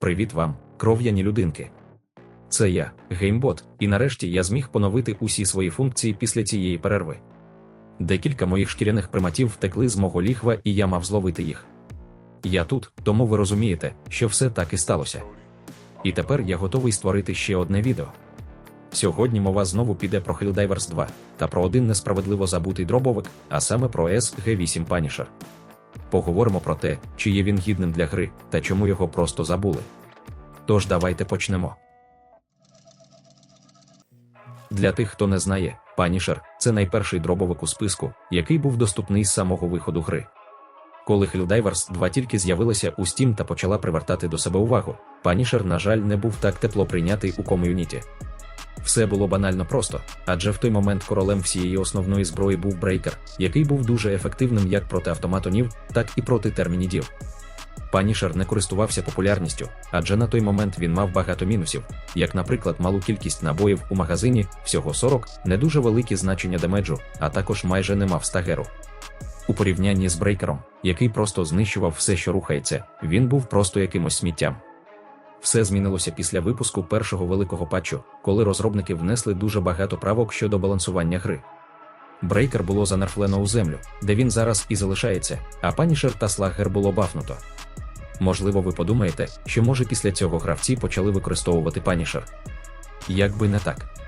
Привіт вам, кров'яні людинки. Це я, геймбот, і нарешті я зміг поновити усі свої функції після цієї перерви. Декілька моїх шкіряних приматів втекли з мого ліхва, і я мав зловити їх. Я тут, тому ви розумієте, що все так і сталося. І тепер я готовий створити ще одне відео. Сьогодні мова знову піде про Helldivers 2 та про один несправедливо забутий дробовик, а саме про SG8 Punisher. Поговоримо про те, чи є він гідним для гри та чому його просто забули. Тож давайте почнемо. Для тих, хто не знає, Punisher – це найперший дробовик у списку, який був доступний з самого виходу гри. Коли Helldivers 2 тільки з'явилася у Steam та почала привертати до себе увагу, Punisher, на жаль, не був так тепло прийнятий у ком'юніті. Все було банально просто, адже в той момент королем всієї основної зброї був брейкер, який був дуже ефективним як проти автоматонів, так і проти термінідів. Панішер не користувався популярністю, адже на той момент він мав багато мінусів, як, наприклад, малу кількість набоїв у магазині, всього 40, не дуже великі значення демеджу, а також майже не мав стагеру. У порівнянні з брейкером, який просто знищував все, що рухається, він був просто якимось сміттям. Все змінилося після випуску першого великого патчу, коли розробники внесли дуже багато правок щодо балансування гри. Брейкер було занерфлено у землю, де він зараз і залишається, а панішер та слагер було бафнуто. Можливо, ви подумаєте, що може після цього гравці почали використовувати панішер. Якби не так.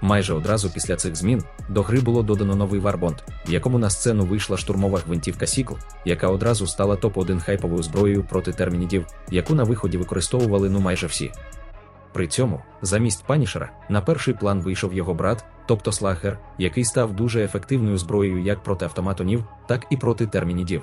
Майже одразу після цих змін до гри було додано новий варбонд, в якому на сцену вийшла штурмова гвинтівка Сікл, яка одразу стала топ-1 хайповою зброєю проти термінідів, яку на виході використовували ну майже всі. При цьому, замість панішера, на перший план вийшов його брат, тобто слагер, який став дуже ефективною зброєю як проти автоматонів, так і проти термінідів.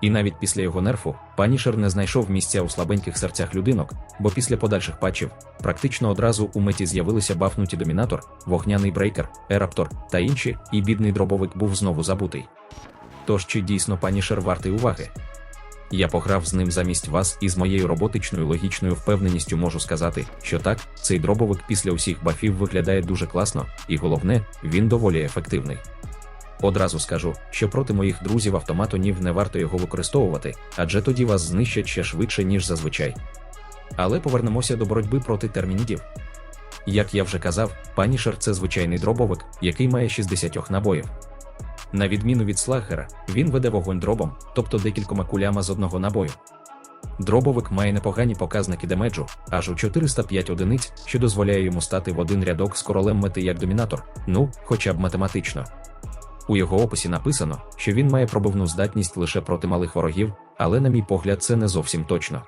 І навіть після його нерфу панішер не знайшов місця у слабеньких серцях людинок, бо після подальших патчів практично одразу у меті з'явилися бафнуті домінатор, вогняний брейкер, ераптор та інші, і бідний дробовик був знову забутий. Тож чи дійсно панішер вартий уваги? Я пограв з ним замість вас і з моєю роботичною логічною впевненістю можу сказати, що так, цей дробовик після усіх бафів виглядає дуже класно, і головне, він доволі ефективний. Одразу скажу, що проти моїх друзів автоматонів не варто його використовувати, адже тоді вас знищать ще швидше, ніж зазвичай. Але повернемося до боротьби проти термінідів. Як я вже казав, панішер це звичайний дробовик, який має 60 набоїв. На відміну від слагера, він веде вогонь дробом, тобто декількома куляма з одного набою. Дробовик має непогані показники демеджу, аж у 405 одиниць, що дозволяє йому стати в один рядок з королем мети як домінатор, ну, хоча б математично. У його описі написано, що він має пробивну здатність лише проти малих ворогів, але, на мій погляд, це не зовсім точно.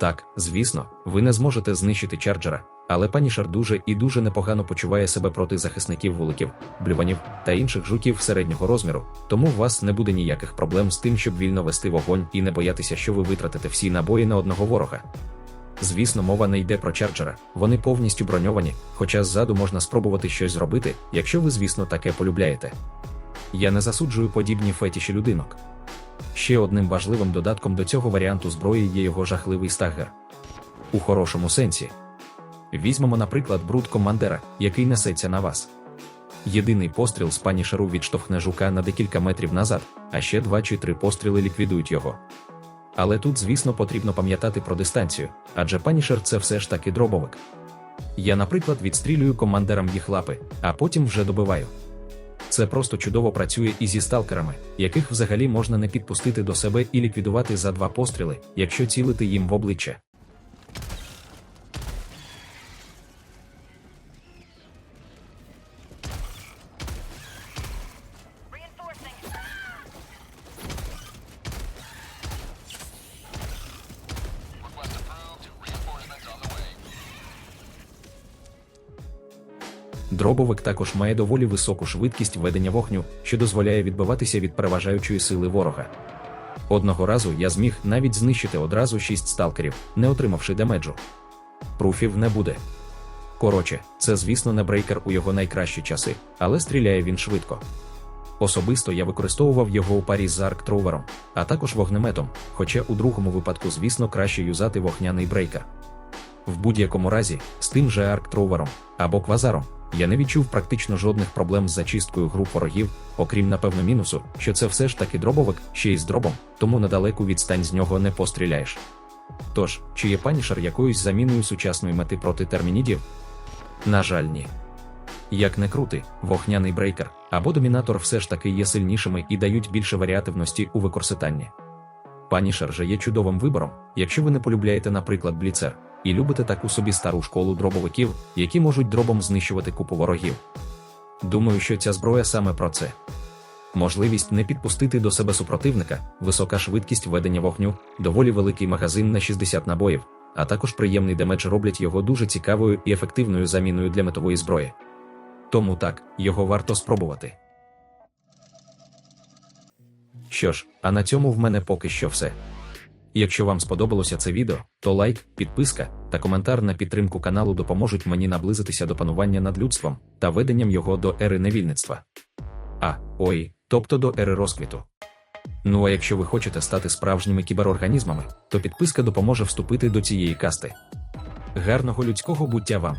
Так, звісно, ви не зможете знищити чарджера, але панішер дуже і дуже непогано почуває себе проти захисників вуликів, блюванів та інших жуків середнього розміру, тому у вас не буде ніяких проблем з тим, щоб вільно вести вогонь і не боятися, що ви витратите всі набої на одного ворога. Звісно, мова не йде про чарджера, вони повністю броньовані, хоча ззаду можна спробувати щось зробити, якщо ви, звісно, таке полюбляєте. Я не засуджую подібні фетіші людинок. Ще одним важливим додатком до цього варіанту зброї є його жахливий стагер. У хорошому сенсі. Візьмемо, наприклад, бруд командера, який несеться на вас. Єдиний постріл з панішеру відштовхне жука на декілька метрів назад, а ще два чи три постріли ліквідують його. Але тут, звісно, потрібно пам'ятати про дистанцію, адже панішер це все ж таки дробовик. Я, наприклад, відстрілюю командерам їх лапи, а потім вже добиваю. Це просто чудово працює і зі сталкерами, яких взагалі можна не підпустити до себе і ліквідувати за два постріли, якщо цілити їм в обличчя. Дробовик також має доволі високу швидкість ведення вогню, що дозволяє відбиватися від переважаючої сили ворога. Одного разу я зміг навіть знищити одразу шість сталкерів, не отримавши демеджу. Пруфів не буде. Коротше, це, звісно, не брейкер у його найкращі часи, але стріляє він швидко. Особисто я використовував його у парі з арктровером, а також вогнеметом, хоча у другому випадку, звісно, краще юзати вогняний брейкер. В будь-якому разі, з тим же арктровером або квазаром, я не відчув практично жодних проблем з зачисткою груп ворогів, окрім напевно мінусу, що це все ж таки дробовик, ще й з дробом, тому на далеку відстань з нього не постріляєш. Тож, чи є панішер якоюсь заміною сучасної мети проти термінідів? На жаль, ні. Як не крути, вогняний брейкер або домінатор все ж таки є сильнішими і дають більше варіативності у використанні. Панішер же є чудовим вибором, якщо ви не полюбляєте, наприклад, бліцер, і любите таку собі стару школу дробовиків, які можуть дробом знищувати купу ворогів. Думаю, що ця зброя саме про це. Можливість не підпустити до себе супротивника, висока швидкість ведення вогню, доволі великий магазин на 60 набоїв, а також приємний демедж роблять його дуже цікавою і ефективною заміною для метової зброї. Тому так, його варто спробувати. Що ж, а на цьому в мене поки що все. Якщо вам сподобалося це відео, то лайк, підписка та коментар на підтримку каналу допоможуть мені наблизитися до панування над людством та веденням його до ери невільництва. А, ой, тобто до ери розквіту. Ну а якщо ви хочете стати справжніми кіберорганізмами, то підписка допоможе вступити до цієї касти. Гарного людського буття вам!